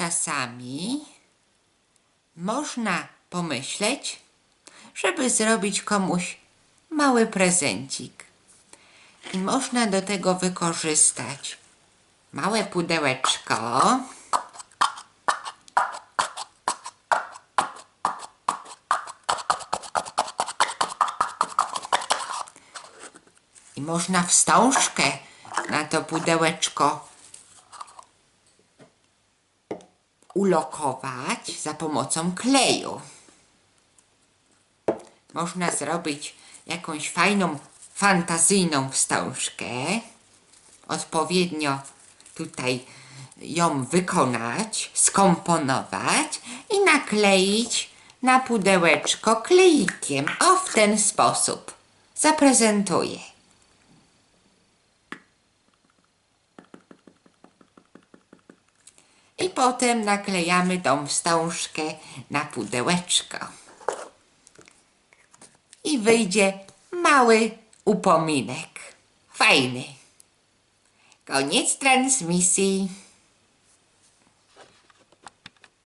Czasami można pomyśleć, żeby zrobić komuś mały prezencik. I można do tego wykorzystać małe pudełeczko. I można wstążkę na to pudełeczko ulokować za pomocą kleju. Można zrobić jakąś fajną, fantazyjną wstążkę. Odpowiednio tutaj ją wykonać, skomponować i nakleić na pudełeczko kleikiem. O, w ten sposób. Zaprezentuję. I potem naklejamy tą wstążkę na pudełeczko. I wyjdzie mały upominek. Fajny. Koniec transmisji.